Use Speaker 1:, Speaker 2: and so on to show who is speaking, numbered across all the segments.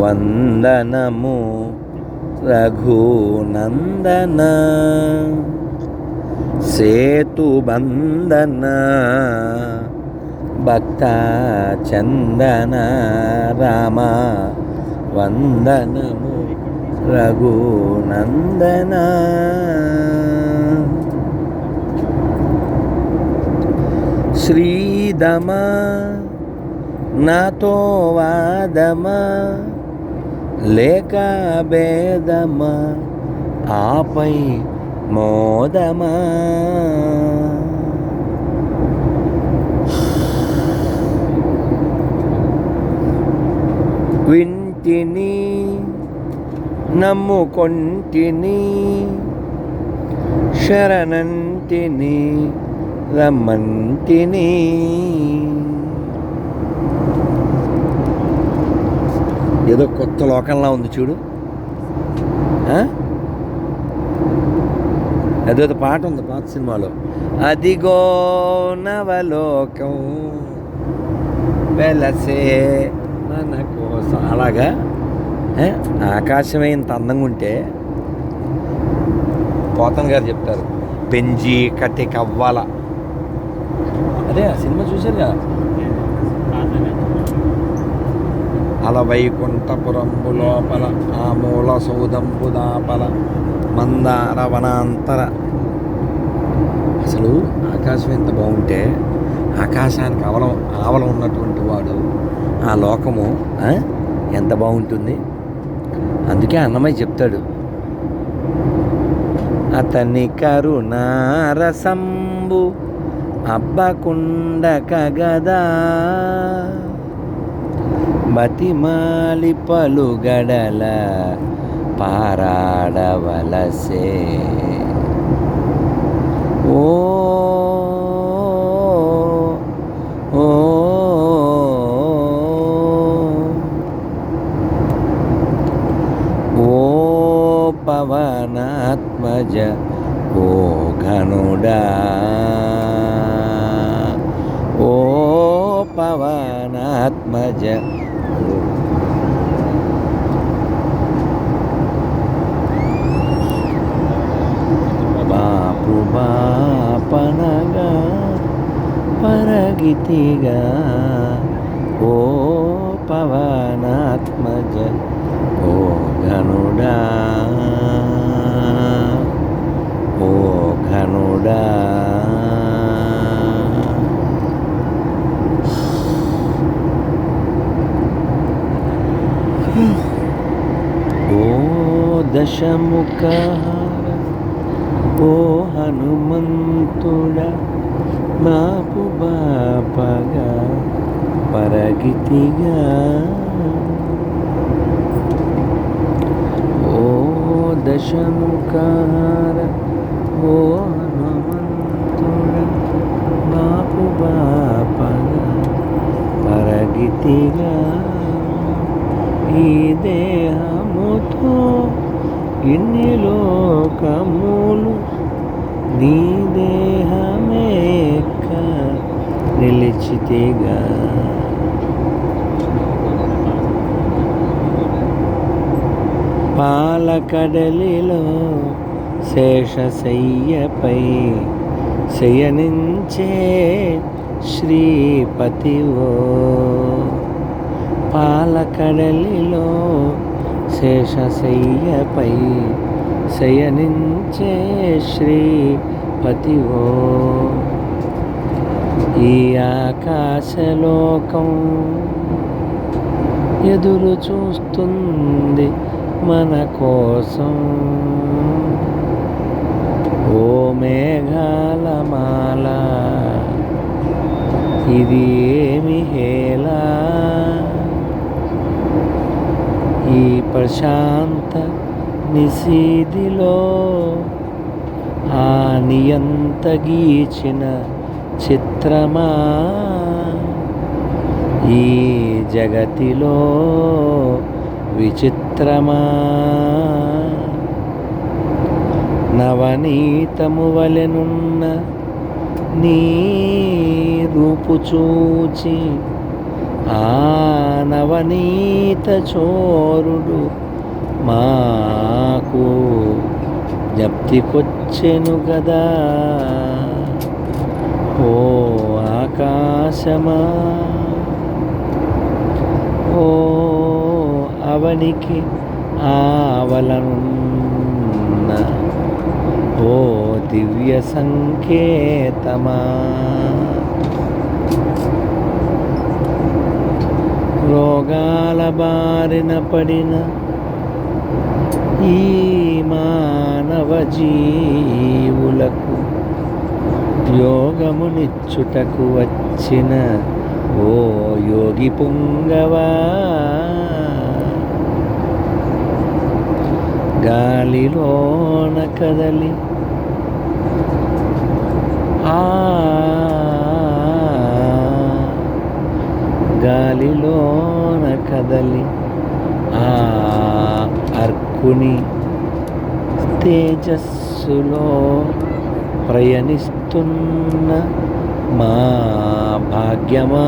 Speaker 1: వందనము. రఘునందన. సేతుబంధన భక్త చందన. రామ వందనము. రఘునందన. శ్రీదమ నాతో వాదమా. లేక భేదమా? ఆపై మోదమా? వింటిని నమ్ముకొంటిని శరణంటిని రమ్మంటిని. ఏదో కొత్త లోకంలా ఉంది చూడు. ఆ? అదో ఒక పాట ఉంది పాత సినిమాలో. అదిగో నవలోకం వెలసే మన కోసం. అలాగా? ఆకాశమే ఇంత అందంగా ఉంటే పోతన్ గారు చెప్తారు పెంజి కట్టి కవ్వాల. అదే ఆ సినిమా చూశారు కదా అలవైకుంఠపురంబు లోపల ఆ మూల సౌదంబు దాపల మందార వనాంతర అసలు ఆకాశం ఎంత బాగుంటే ఆకాశానికి అవలం ఆవలం ఉన్నటువంటి వాడు ఆ లోకము ఎంత బాగుంటుంది? అందుకే అన్నమయ్య చెప్తాడు అతని కరుణారసంబు అబ్బకుండక గదా బతిమాలి పలుగడల పారాడవలసే. ఓ ఓ పవనాత్మజ ఓ ఘనుడా ఓ పవనాత్మజ బాపు బాపనగా ప్రీతిగా ఓ పవనాత్మజ ఓ ఘనుడా. ఓ ఘనుడా. ఓ దశముఖ ఓ హనుమంతుడ బాపు బాపగా పరగితిగా. ఓ దశముఖార ఓ హనుమంతుడ బాపు బాపగ పరగితిగా. ఈ దేహముతో ఇన్ని లోకములు నీ దేహమేక నిలిచితేగా. పాలకడలిలో శేషశయ్యపై శయనించే శ్రీపతివో. పాలకడలిలో శేషశయ్యపై శయనించే శ్రీపతివో. ఈ ఆకాశలోకం ఎదురు చూస్తుంది మన కోసం ఓ మేఘాలమాల ఇది ఏమి హేలా ఈ ప్రశాంత నిశీదిలో ఆ నియంత గీచిన చిత్రమా? ఈ జగతిలో మిత్రమా? నవనీతము వలెనున్న నీ రూపు చూచి ఆ నవనీత చోరుడు మాకు జప్తికొచ్చెను గదా. ఓ ఆకాశమా? ఓ ఆవలికి ఆవలనున్న ఓ దివ్య సంకేతమా? రోగాల బారిన పడిన ఈ మానవ జీవులకు యోగమునిచ్చుటకు వచ్చిన ఓ యోగి పుంగవా? గాలిలోన కదలి ఆ గాలిలోన కదలి ఆ అర్కుని తేజస్సులో ప్రయాణిస్తున్న మా భాగ్యమా?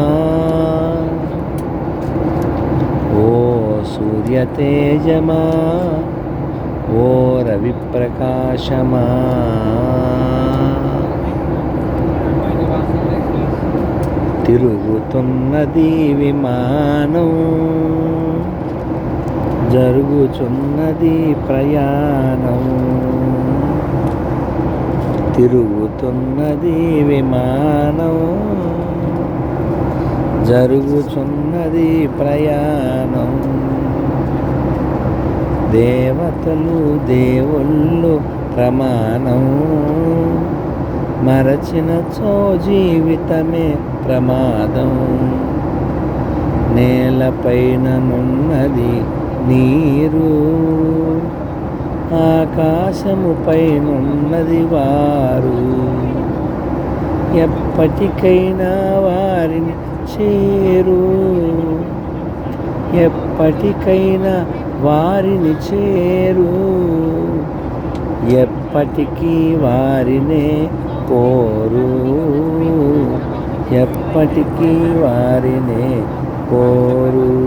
Speaker 1: ఓ సూర్య తేజమా ఓ రవి ప్రకాశమా తిరుగుతున్నది విమానం జరుగుచున్నది ప్రయాణం. తిరుగుతున్నది విమానం జరుగుచున్నది ప్రయాణం. దేవతలు దేవుళ్ళు ప్రమాణం. మరచినచో జీవితమే ప్రమాదం. నేలపైన నున్నది నీరు. ఆకాశము పైనున్నది వారు. ఎప్పటికైనా వారిని చేరు. ఎప్పటికైనా వారిని చేరు. ఎప్పటికీ వారినే కోరు. ఎప్పటికీ వారినే కోరు.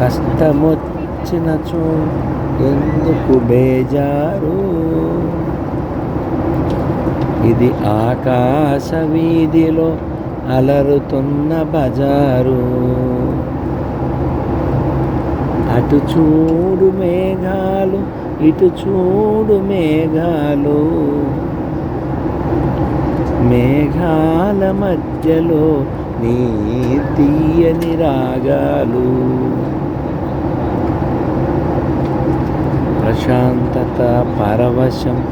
Speaker 1: కష్టమొచ్చినచో ఎందుకు బేజారు? ఇది ఆకాశ వీధిలో అలరుతున్న బజారు. అటు చూడు మేఘాలు ఇటు చూడు మేఘాలు. మేఘాల మధ్యలో నీ తీయని రాగాలు. ప్రశాంతత పరవశం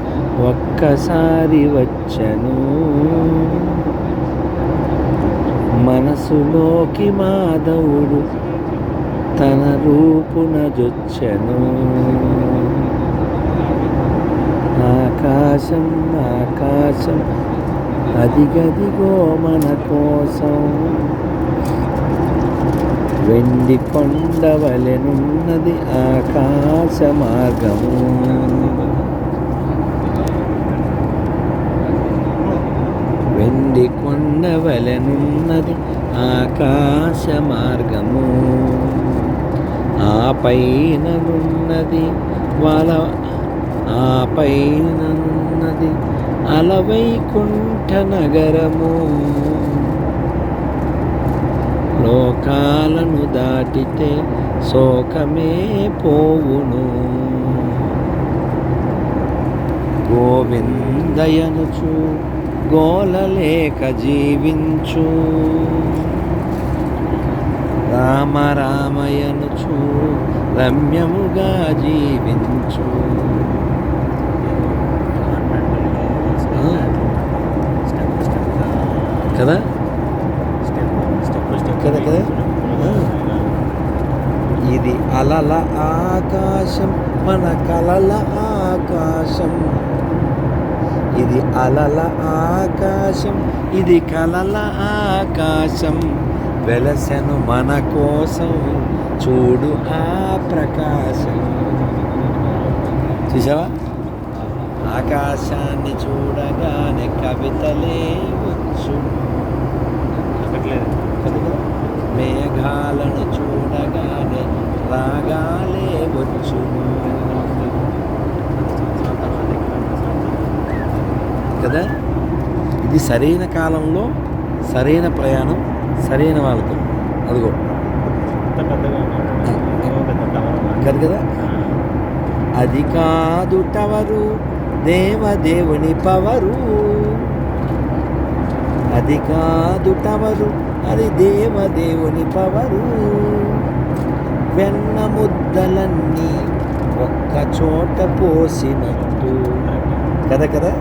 Speaker 1: ఒక్కసారి వచ్చను. మనసులోకి మాధవుడు తన రూపున జొచ్చెను. ఆకాశం ఆకాశం అదిగదిగో మన కోసం. వెండి కొండవలెనున్నది ఆకాశ మార్గము. వెండి కొండవలెనున్నది ఆకాశ మార్గము. ఆ పైననున్నది వల ఆ పైననున్నది అలవైకుంఠ నగరము. లోకాలను దాటితే శోకమే పోవును. గోవిందయనుచు గోలలేక జీవించు. రామ రామయనుచు రమ్యముగా జీవించు. కదా? కదా కదా? ఇది అలల ఆకాశం మన కలల ఆకాశం. ఇది అలల ఆకాశం ఇది కలల ఆకాశం. వెలసెను మన కోసం చూడు ఆ ప్రకాశం. చూసావా ఆకాశాన్ని చూడగానే కవితలే వచ్చు? మేఘాలను చూడగానే రాగాలే వచ్చును కదా? ఇది సరైన కాలంలో సరైన ప్రయాణం. సరైన వాళ్ళతో అదిగో. కాదు కదా? అది కాదు టవరు దేవదేవుని పవరు. అది కాదు టవరు అది దేవదేవుని పవరు. వెన్న ముద్దలన్నీ ఒక్క చోట పోసినట్టు. కదా కదా?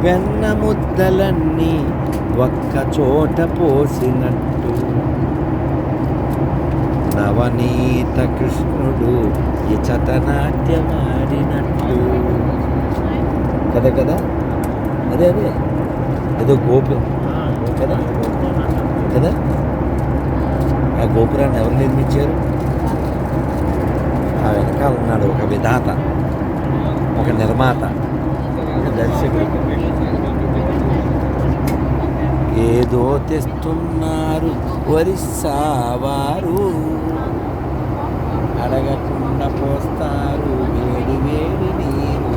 Speaker 1: వెన్న ముద్దలన్నీ ఒక్క చోట పోసినట్టు. నవనీత కృష్ణుడు ఇచట నాట్యమాడినట్టు కదా కదా? అదే అదే. ఏదో గోపురం కదా? కదా? ఆ గోపురాన్ని ఎవరు నిర్మించారు? ఆ వెనకాల ఉన్నాడు ఒక విధాత ఒక నిర్మాత ఒక దర్శకుడు. ఏదో తెస్తున్నారు ఒరిస్సా వారు అడగకుండా పోస్తారు వేడి వేడి నీరు.